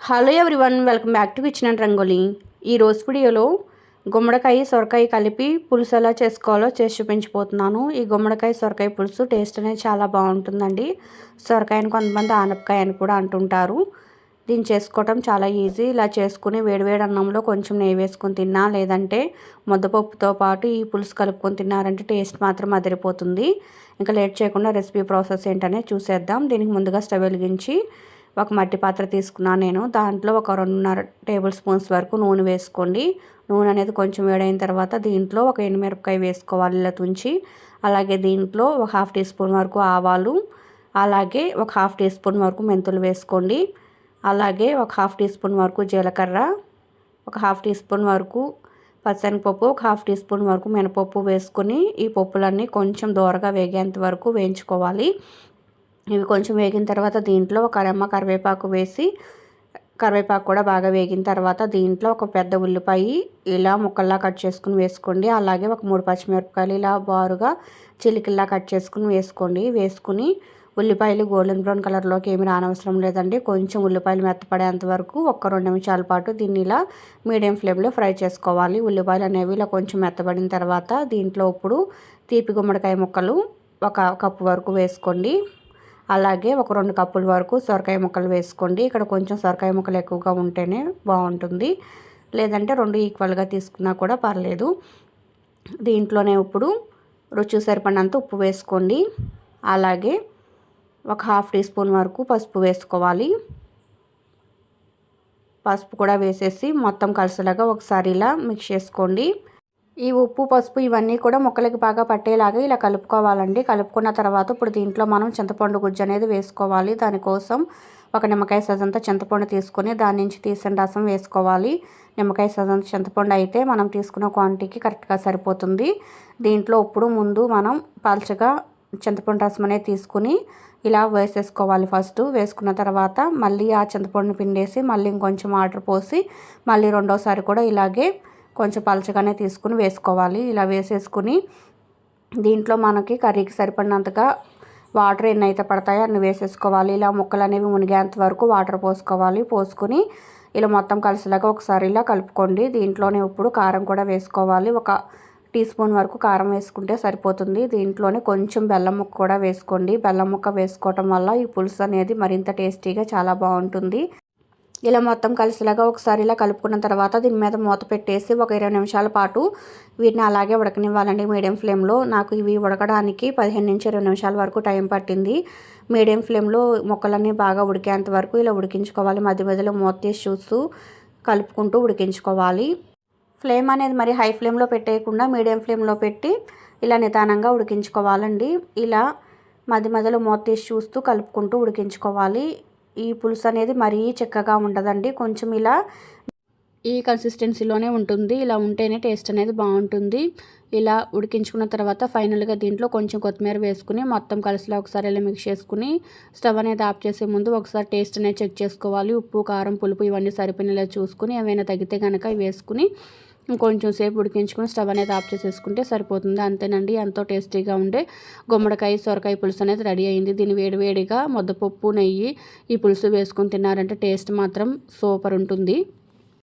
Hello everyone welcome back to kitchen and Rangoli ఈ వీడియోలో గుమ్మడికాయ సొరకాయ కలిపి పులుసు ఎలా చేసుకోవాలో చేసి చూపించిపోతున్నాను ఈ గుమ్మడికాయ సొరకాయ పులుసు టేస్ట్ అనేది చాలా బాగుంటుందండి. సొరకాయని కొంతమంది ఆనపకాయ అని కూడా అంటుంటారు. దీన్ని చేసుకోవటం చాలా ఈజీ ఇలా చేసుకుని వేడివేడి అన్నంలో కొంచెం నెయ్యి వేసుకొని తిన్నా లేదంటే ముద్దపప్పుతో పాటు ఈ పులుసు కలుపుకొని తిన్నారంటే టేస్ట్ మాత్రం అదిరిపోతుంది. ఇంకా లేట్ చేయకుండా రెసిపీ ప్రాసెస్ ఏంటనే చూసేద్దాం. దీనికి ముందుగా స్టవ్ వెలిగించి ఒక మట్టి పాత్ర తీసుకున్నాను నేను. దాంట్లో ఒక రెండున్నర టేబుల్ స్పూన్స్ వరకు నూనె వేసుకోండి. నూనె అనేది కొంచెం వేడైన తర్వాత దీంట్లో ఒక ఎండుమిరపకాయ వేసుకోవాలి ఇలా తుంచి. అలాగే దీంట్లో ఒక హాఫ్ టీ స్పూన్ వరకు ఆవాలు. అలాగే ఒక హాఫ్ టీ స్పూన్ వరకు మెంతులు వేసుకోండి. అలాగే ఒక హాఫ్ టీ స్పూన్ వరకు జీలకర్ర. ఒక హాఫ్ టీ స్పూన్ వరకు పచ్చనిపప్పు. ఒక హాఫ్ టీ స్పూన్ వరకు మినపప్పు వేసుకొని ఈ పప్పులన్నీ కొంచెం దూరగా వేగేంత వరకు వేయించుకోవాలి. ఇవి కొంచెం వేగిన తర్వాత దీంట్లో ఒక అరమ్మ కరివేపాకు వేసి కరివేపాకు కూడా బాగా వేగిన తర్వాత దీంట్లో ఒక పెద్ద ఉల్లిపాయ ఇలా ముక్కల్లా కట్ చేసుకుని వేసుకోండి. అలాగే ఒక మూడు పచ్చిమిరపకాయలు ఇలా బారుగా చిలికిల్లా కట్ చేసుకుని వేసుకోండి. వేసుకుని ఉల్లిపాయలు గోల్డెన్ బ్రౌన్ కలర్లోకి ఏమి రానవసరం లేదండి. కొంచెం ఉల్లిపాయలు మెత్తపడేంత వరకు ఒక్క రెండు నిమిషాల పాటు దీన్ని ఇలా మీడియం ఫ్లేమ్లో ఫ్రై చేసుకోవాలి. ఉల్లిపాయలు అనేవి ఇలా కొంచెం మెత్తబడిన తర్వాత దీంట్లో ఇప్పుడు తీపి గుమ్మడికాయ ముక్కలు ఒక కప్పు వరకు వేసుకోండి. అలాగే ఒక రెండు కప్పుల వరకు సొరకాయ ముక్కలు వేసుకోండి. ఇక్కడ కొంచెం సొరకాయ ముక్కలు ఎక్కువగా ఉంటేనే బాగుంటుంది. లేదంటే రెండు ఈక్వల్గా తీసుకున్నా కూడా పర్లేదు. దీంట్లోనే ఇప్పుడు రుచి సరిపడినంత ఉప్పు వేసుకోండి. అలాగే ఒక హాఫ్ టీ స్పూన్ వరకు పసుపు వేసుకోవాలి. పసుపు కూడా వేసేసి మొత్తం కలిసేలాగా ఒకసారి ఇలా మిక్స్ చేసుకోండి. ఈ ఉప్పు పసుపు ఇవన్నీ కూడా ముక్కలకి బాగా పట్టేలాగా ఇలా కలుపుకోవాలండి. కలుపుకున్న తర్వాత ఇప్పుడు దీంట్లో మనం చింతపండు గుజ్జు అనేది వేసుకోవాలి. దానికోసం ఒక నిమ్మకాయ సజంతా చింతపండు తీసుకొని దాని నుంచి తీసిన రసం వేసుకోవాలి. నిమ్మకాయ సజంత చింతపండు అయితే మనం తీసుకున్న క్వాంటిటీకి కరెక్ట్గా సరిపోతుంది. దీంట్లో ఇప్పుడు ముందు మనం పల్చగా చింతపండు రసం అనేది తీసుకుని ఇలా వేసేసుకోవాలి ఫస్ట్ వేసుకున్న తర్వాత మళ్ళీ ఆ చింతపండుని పిండేసి మళ్ళీ ఇంకొంచెం వాటర్ పోసి మళ్ళీ రెండోసారి కూడా ఇలాగే కొంచెం పలచగానే తీసుకుని వేసుకోవాలి. ఇలా వేసేసుకుని దీంట్లో మనకి కర్రీకి సరిపడినంతగా వాటర్ ఎన్ని అయితే పడతాయో అన్ని వేసేసుకోవాలి. ఇలా ముక్కలు అనేవి మునిగేంత వరకు వాటర్ పోసుకోవాలి. పోసుకుని ఇలా మొత్తం కలిసిలాగా ఒకసారి ఇలా కలుపుకోండి. దీంట్లోనే ఇప్పుడు కారం కూడా వేసుకోవాలి. ఒక టీ స్పూన్ వరకు కారం వేసుకుంటే సరిపోతుంది. దీంట్లోనే కొంచెం బెల్లం ముక్క కూడా వేసుకోండి. బెల్లం ముక్క వేసుకోవటం వల్ల ఈ పులుసు అనేది మరింత టేస్టీగా చాలా బాగుంటుంది. ఇలా మొత్తం కలిసిలాగా ఒకసారి ఇలా కలుపుకున్న తర్వాత దీని మీద మూత పెట్టేసి ఒక ఇరవై నిమిషాల పాటు వీటిని అలాగే ఉడకనివ్వాలండి. మీడియం ఫ్లేమ్లో నాకు ఇవి ఉడకడానికి పదిహేను నుంచి ఇరవై నిమిషాల వరకు టైం పట్టింది. మీడియం ఫ్లేమ్లో మొక్కలన్నీ బాగా ఉడికేంత వరకు ఇలా ఉడికించుకోవాలి. మధ్య మధ్యలో మూత తీసి చూస్తూ కలుపుకుంటూ ఉడికించుకోవాలి. ఫ్లేమ్ అనేది మరి హై ఫ్లేమ్లో పెట్టేయకుండా మీడియం ఫ్లేమ్లో పెట్టి ఇలా నిదానంగా ఉడికించుకోవాలండి. ఇలా మధ్య మధ్యలో మూత తీసి చూస్తూ కలుపుకుంటూ ఉడికించుకోవాలి. ఈ పులుసు అనేది మరీ చిక్కగా ఉండదండి. కొంచెం ఇలా ఈ కన్సిస్టెన్సీలోనే ఉంటుంది. ఇలా ఉంటేనే టేస్ట్ అనేది బాగుంటుంది. ఇలా ఉడికించుకున్న తర్వాత ఫైనల్గా దీంట్లో కొంచెం కొత్తిమీర వేసుకుని మొత్తం కలిసిలా ఒకసారి ఇలా మిక్స్ చేసుకుని స్టవ్ అనేది ఆఫ్ చేసే ముందు ఒకసారి టేస్ట్ అనేది చెక్ చేసుకోవాలి. ఉప్పు కారం పులుపు ఇవన్నీ సరిపోయినలా చూసుకుని ఏమైనా తగ్గితే కనుక వేసుకుని కొంచెం సేపు ఉడికించుకుని స్టవ్ అనేది ఆఫ్ చేసేసుకుంటే సరిపోతుంది. అంతేనండి. ఎంతో టేస్టీగా ఉండే గుమ్మడికాయ సొరకాయ పులుసు అనేది రెడీ అయింది. దీన్ని వేడివేడిగా ముద్దపప్పు నెయ్యి ఈ పులుసు వేసుకొని తిన్నారంటే టేస్ట్ మాత్రం సూపర్ ఉంటుంది.